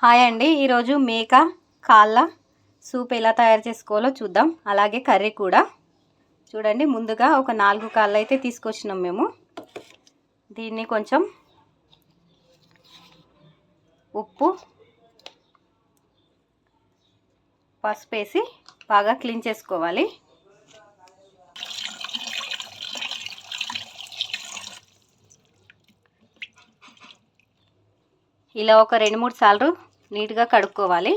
Hi అండి. ఈరోజు మేక కాళ్ళ సూప్ ఎలా తయారు చేసుకోవాలో చూద్దాం. అలాగే కర్రీ కూడా. చూడండి ముందుగా ఒక నాలుగు కాళ్ళు అయితే తీసుకొచ్చినాం మేము. దీన్ని కొంచెం ఉప్పు పసుపు వేసి బాగా క్లీన్ చేసుకోవాలి. ఇలా ఒక రెండు మూడు సార్లు నీట్గా కడుక్కోవాలి.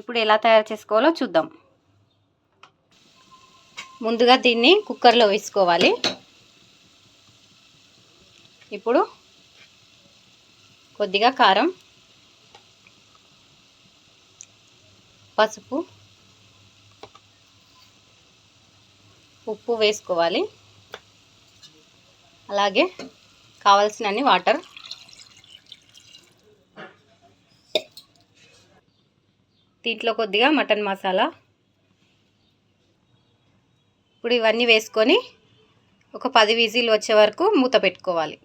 ఇప్పుడు ఎలా తయారు చేసుకోవాలో చూద్దాం. ముందుగా దీన్ని కుక్కర్లో వేసుకోవాలి. ఇప్పుడు కొద్దిగా కారం పసుపు ఉప్పు వేసుకోవాలి. అలాగే కావాల్సినన్ని వాటర్. దీంట్లో కొద్దిగా మటన్ మసాలా. ఇప్పుడు ఇవన్నీ వేసుకొని ఒక పది విజిల్ వచ్చే వరకు మూత పెట్టుకోవాలి.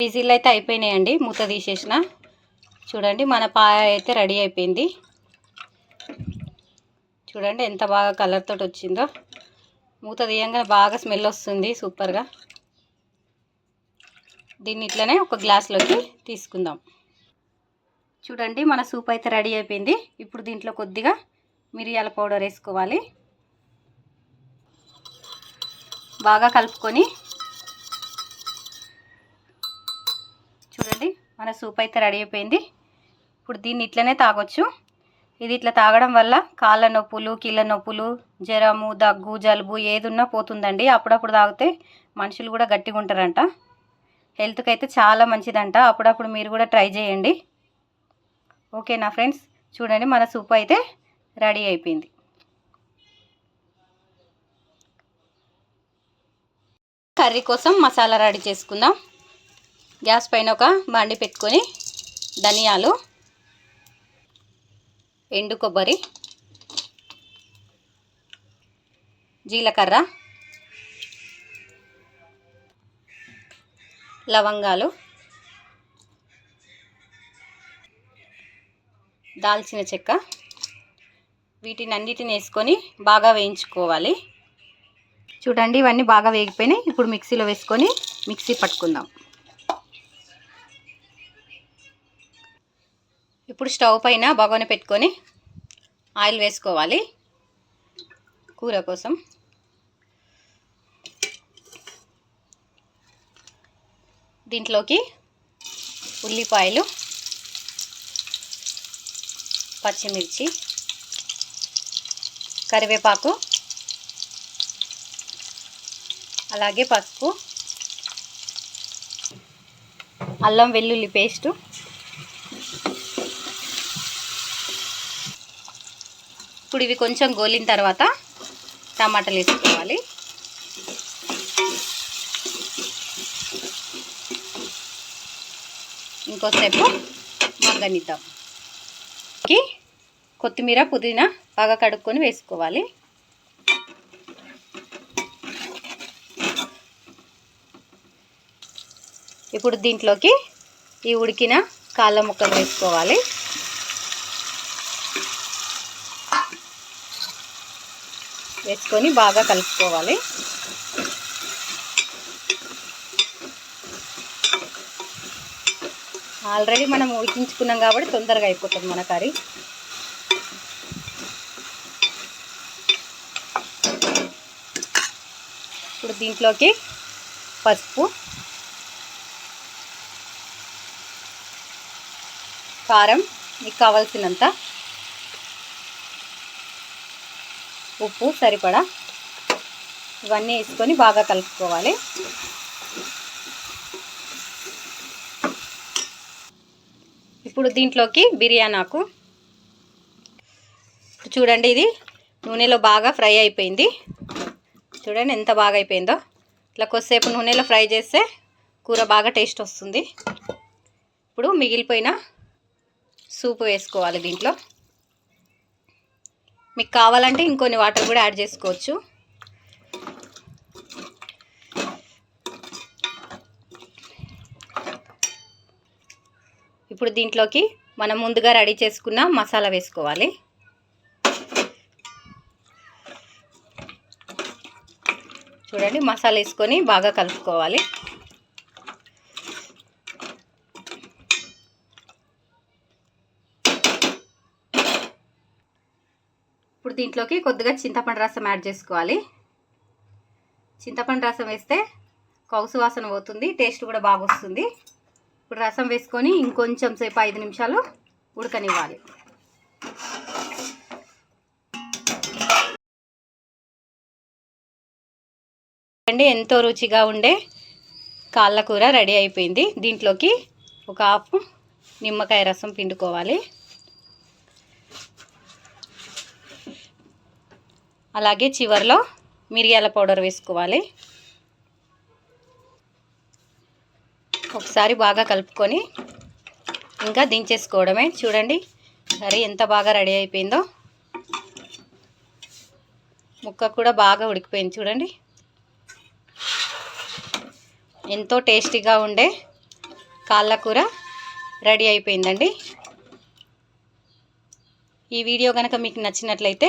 విజిల్ అయితే అయిపోయినాయండి మూత తీసేసిన. చూడండి మన పాయ అయితే రెడీ అయిపోయింది. చూడండి ఎంత బాగా కలర్ తోటి వచ్చిందో. మూత తీయంగానే బాగా స్మెల్ వస్తుంది సూపర్గా. దీన్ని ఇట్లనే ఒక గ్లాస్లోకి తీసుకుందాం. చూడండి మన సూప్ అయితే రెడీ అయిపోయింది. ఇప్పుడు దీంట్లో కొద్దిగా మిరియాల పౌడర్ వేసుకోవాలి. బాగా కలుపుకొని చూడండి మన సూప్ అయితే రెడీ అయిపోయింది. ఇప్పుడు దీన్ని ఇట్లనే తాగొచ్చు. ఇది ఇట్లా తాగడం వల్ల కాళ్ళ నొప్పులు కీళ్ళ నొప్పులు జ్వరము దగ్గు జలుబు ఏదున్నా పోతుందండి. అప్పుడప్పుడు తాగితే మనుషులు కూడా గట్టిగా ఉంటారంట. హెల్త్కి అయితే చాలా మంచిదంట. అప్పుడప్పుడు మీరు కూడా ట్రై చేయండి. ఓకేనా ఫ్రెండ్స్ చూడండి మన సూప్ అయితే రెడీ అయిపోయింది. కర్రీ కోసం మసాలా రెడీ చేసుకుందాం. గ్యాస్ పైన ఒక బండి పెట్టుకొని ధనియాలు ఎండు కొబ్బరి జీలకర్ర లవంగాలు దాల్చిన చెక్క. వీటిని అన్నిటిని వేసుకొని బాగా వేయించుకోవాలి. చూడండి ఇవన్నీ బాగా వేగిపోయినాయి. ఇప్పుడు మిక్సీలో వేసుకొని మిక్సీ పట్టుకుందాం. ఇప్పుడు స్టవ్ పైన బగోన పెట్టుకొని ఆయిల్ వేసుకోవాలి కూర కోసం. దీంట్లోకి ఉల్లిపాయలు పచ్చిమిర్చి కరివేపాకు అలాగే పసుపు అల్లం వెల్లుల్లి పేస్టు ఇప్పుడు ఇవి కొంచెం గోలిన తర్వాత టమాటాలు వేసుకోవాలి. ఇంకోసేపు మగ్గనిద్దాం కొత్తిమీర పుదీనా బాగా కడుక్కొని వేసుకోవాలి. ఇప్పుడు దీంట్లోకి ఈ ఉడికిన కాళ్ళ ముక్కలు వేసుకోవాలి. వేసుకొని బాగా కలుపుకోవాలి. ఆల్రెడీ మనం ఉడికించుకున్నాం కాబట్టి తొందరగా అయిపోతుంది మన కర్రీ. ఇప్పుడు దీంట్లోకి పసుపు కారం మీకు కావాల్సినంత ఉప్పు సరిపడా ఇవన్నీ వేసుకొని బాగా కలుపుకోవాలి. ఇప్పుడు దీంట్లోకి బిర్యానీ ఇప్పుడు చూడండి ఇది నూనెలో బాగా ఫ్రై అయిపోయింది. చూడండి ఎంత బాగా అయిపోయిందో. ఇట్లా కొద్దిసేపు నూనెలో ఫ్రై చేస్తే కూర బాగా టేస్ట్ వస్తుంది. ఇప్పుడు మిగిలిపోయిన సూప్ వేసుకోవాలి దీంట్లో. మీకు కావాలంటే ఇంకొన్ని వాటర్ కూడా యాడ్ చేసుకోవచ్చు. ఇప్పుడు దీంట్లోకి మనం ముందుగా రెడీ చేసుకున్న మసాలా వేసుకోవాలి. చూడండి మసాలా వేసుకొని బాగా కలుపుకోవాలి. ఇప్పుడు దీంట్లోకి కొద్దిగా చింతపండు రసం యాడ్ చేసుకోవాలి. చింతపండు రసం వేస్తే కౌసు వాసన పోతుంది టేస్ట్ కూడా బాగా వస్తుంది. ఇప్పుడు రసం వేసుకొని ఇంకొంచెం సేపు ఐదు నిమిషాలు ఉడకనివ్వాలి. అండి ఎంతో రుచిగా ఉండే కాళ్ళ కూర రెడీ అయిపోయింది. దీంట్లోకి ఒక హాఫ్ నిమ్మకాయ రసం పిండుకోవాలి. అలాగే చివరిలో మిరియాల పౌడర్ వేసుకోవాలి. ఒకసారి బాగా కలుపుకొని ఇంకా దించేసుకోవడమే. చూడండి కర్రీ ఎంత బాగా రెడీ అయిపోయిందో. ముక్క కూడా బాగా ఉడికిపోయింది చూడండి. ఎంతో టేస్టీగా ఉండే కాళ్ళ కూర రెడీ అయిపోయిందండి. ఈ వీడియో కనుక మీకు నచ్చినట్లయితే